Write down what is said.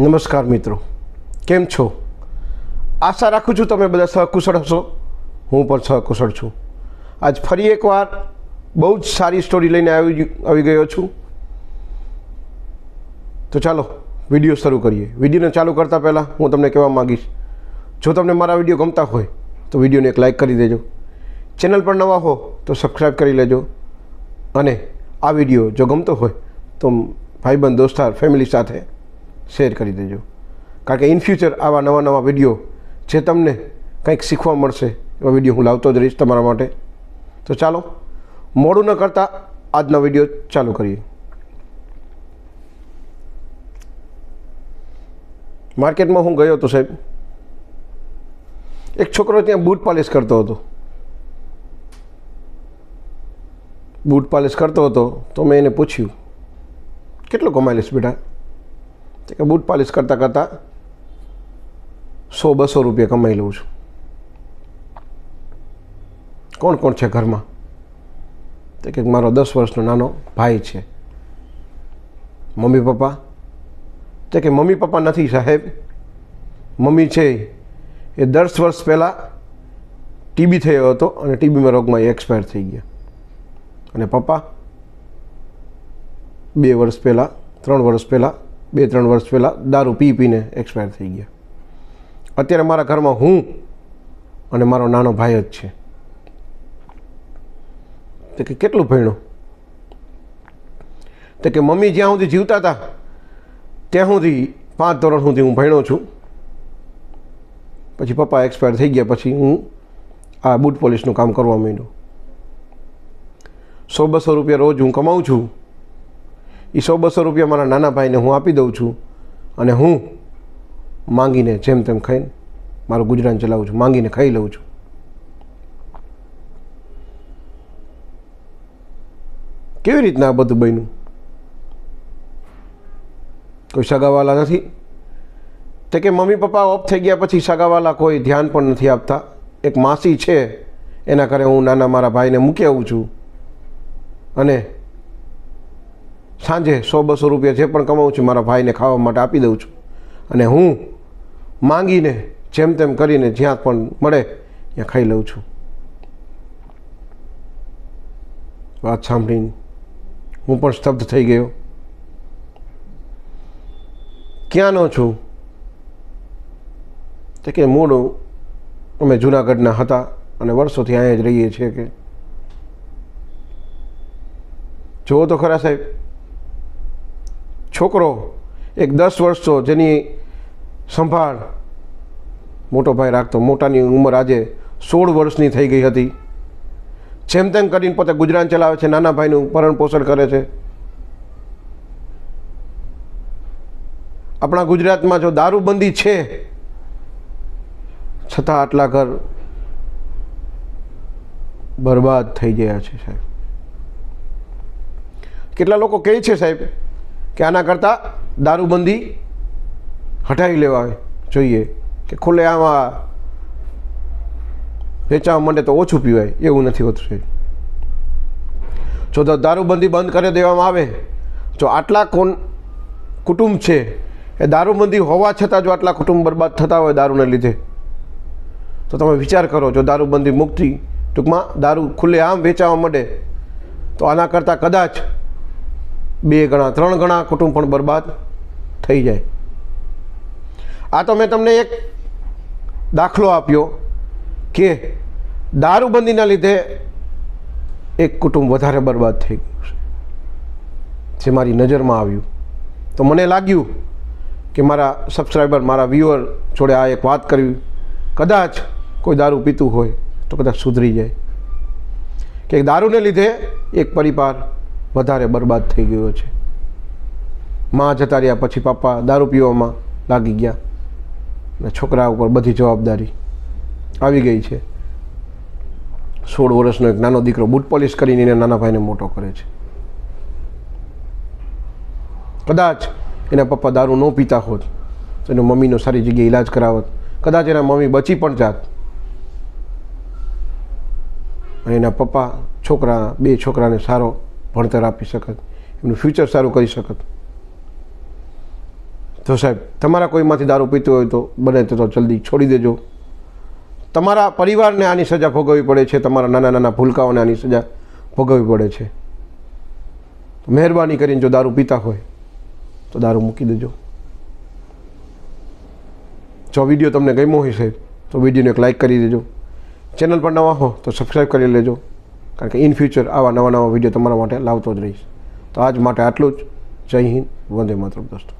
નમસ્કાર મિત્રો, કેમ છો? આશા રાખું છું તમે બધા સહકુશળ હશો. હું પણ સહકુશળ છું. આજ ફરી એકવાર બહુ જ સારી સ્ટોરી લઈને આવી આવી ગયો છું. તો ચાલો, વીડિયો શરૂ કરીએ. વિડીયોને ચાલુ કરતાં પહેલાં હું તમને કહેવા માગીશ, જો તમને મારા વીડિયો ગમતા હોય, તો વિડીયોને એક લાઇક કરી દેજો. ચેનલ પર નવા હો, તો સબસ્ક્રાઈબ કરી લેજો. અને આ વીડિયો જો ગમતો હોય, તો ભાઈબંધ, દોસ્તાર ફેમિલી સાથે શેર કરી દેજો. કારણ કે ઇન ફ્યુચર આવા નવા નવા વીડિયો જે તમને કંઈક શીખવા મળશે, એવા વીડિયો હું લાવતો જ રહીશ તમારા માટે. તો ચાલો, મોડું ન કરતાં આજનો વીડિયો ચાલુ કરીએ. માર્કેટમાં હું ગયો હતો સાહેબ. એક છોકરો ત્યાં બૂટ પાલિશ કરતો હતો. બૂટ પાલિશ કરતો હતો તો મેં એને પૂછ્યું, કેટલું કમાઈ લઈશ બેટા? કે બૂટ પાલિશ કરતાં કરતાં સો બસો રૂપિયા કમાઈ લઉં છું. કોણ કોણ છે ઘરમાં? તો કે મારો દસ વર્ષનો નાનો ભાઈ છે. Mummy papa? તો કે મમ્મી પપ્પા નથી સાહેબ. મમ્મી છે એ. દસ વર્ષ પહેલાં ટીબી થયો હતો અને ટીબીમાં રોગમાં એ એક્સપાયર થઈ ગયા. અને પપ્પા, બે વર્ષ પહેલાં, ત્રણ વર્ષ પહેલાં બે ત્રણ વર્ષ પહેલાં દારૂ પી પીને એક્સપાયર થઈ ગયા. અત્યારે મારા ઘરમાં હું અને મારો નાનો ભાઈ જ છે. તો કે કેટલું ભણ્યો? તો કે મમ્મી જ્યાં સુધી જીવતા હતા, ત્યાં સુધી પાંચ ધોરણ સુધી હું ભણ્યો છું. પછી પપ્પા એક્સપાયર થઈ ગયા, પછી હું આ બૂટ પોલીસનું કામ કરવા માંડ્યો. સો બસો રૂપિયા રોજ હું કમાઉં છું. એ સો બસો રૂપિયા મારા નાના ભાઈને હું આપી દઉં છું અને હું માંગીને જેમ તેમ ખાઈને મારું ગુજરાન ચલાવું છું, માંગીને ખાઈ લઉં છું. કેવી રીતના આ બધું બન્યું? કોઈ સગાવાલા નથી? તે કે મમ્મી પપ્પા ઓફ થઈ ગયા પછી સગાવાલા કોઈ ધ્યાન પણ નથી આપતા. એક માસી છે, એના ઘરે હું નાના મારા ભાઈને મૂકી આવું છું. અને સાંજે સો બસો રૂપિયા જે પણ કમાઉં છું મારા ભાઈને ખાવા માટે આપી દઉં છું. અને હું માંગીને જેમ તેમ કરીને જ્યાં પણ મળે ત્યાં ખાઈ લઉં છું. વાત સાંભળીને હું પણ સ્તબ્ધ થઈ ગયો. ક્યાંનો છું? તો કે મૂળ અમે જુનાગઢના હતા અને વર્ષોથી અહીંયા જ રહીએ છીએ કે. જુઓ તો ખરા સાહેબ. છોકરો એક દસ વર્ષનો જેની સંભાળ મોટો ભાઈ રાખતો, મોટાની ઉંમર આજે સોળ વર્ષની થઈ ગઈ હતી. જેમ તેમ કરીને પોતે ગુજરાન ચલાવે છે, નાના ભાઈનું ભરણ પોષણ કરે છે. આપણા ગુજરાતમાં જો દારૂબંધી છે, છતાં આટલા ઘર બરબાદ થઈ ગયા છે સાહેબ. કેટલા લોકો કહે છે સાહેબ કે આના કરતાં દારૂબંધી હટાવી લેવા જોઈએ કે ખુલ્લે આમાં વેચાવા માટે તો ઓછું પીવાય, એવું નથી હોતું જો દારૂબંધી બંધ કરી દેવામાં આવે, જો આટલા કોણ કુટુંબ છે, એ દારૂબંધી હોવા છતાં જો આટલા કુટુંબ બરબાદ થતા હોય દારૂને લીધે, તો તમે વિચાર કરો, જો દારૂબંધી મુક્તિ ટૂંકમાં દારૂ ખુલ્લે આમ વેચાવા માંડે, તો આના કરતાં કદાચ બે ગણા, ત્રણ ગણા કુટુંબ પણ બરબાદ થઈ જાય. આ તો મેં તમને એક દાખલો આપ્યો કે દારૂબંધીના લીધે એક કુટુંબ વધારે બરબાદ થઈ ગયું છે, જે મારી નજરમાં આવ્યું. તો મને લાગ્યું કે મારા સબસ્ક્રાઈબર મારા વ્યુઅર જોડે આ એક વાત કરવી. કદાચ કોઈ દારૂ પીતું હોય તો કદાચ સુધરી જાય. કે દારૂને લીધે એક પરિવાર વધારે બરબાદ થઈ ગયો છે. માં જતા રહ્યા પછી પપ્પા દારૂ પીવામાં લાગી ગયા. અને છોકરા ઉપર બધી જવાબદારી આવી ગઈ છે. સોળ વર્ષનો એક નાનો દીકરો બૂટ પોલિશ કરીને એના નાના ભાઈને મોટો કરે છે. કદાચ એના પપ્પા દારૂ ન પીતા હોત, તો એનો મમ્મીનો સારી જગ્યાએ ઈલાજ કરાવત. કદાચ એના મમ્મી બચી પણ જાત. અને એના પપ્પા, છોકરા, બે છોકરાને સારો ભણતર આપી શકત, એમનું ફ્યુચર સારું કરી શકત. તો સાહેબ, તમારા કોઈમાંથી દારૂ પીતો હોય તો બને તો જલ્દી છોડી દેજો. તમારા પરિવારને આની સજા ભોગવવી પડે છે, તમારા નાના નાના ભૂલકાઓને આની સજા ભોગવવી પડે છે. મહેરબાની કરીને જો દારૂ પીતા હોય, તો દારૂ મૂકી દેજો. જો વીડિયો તમને ગમ્યો હોય સાહેબ, તો વિડીયોને એક લાઇક કરી દેજો. ચેનલ પર નવા હો, તો સબસ્ક્રાઈબ કરી લેજો. કારણ કે ઇન ફ્યુચર આવા નવા નવા વીડિયો તમારા માટે લાવતો જ રહીશ. તો આજ માટે આટલું જ. જય હિન્દ, વંદે માતરમ દોસ્તો.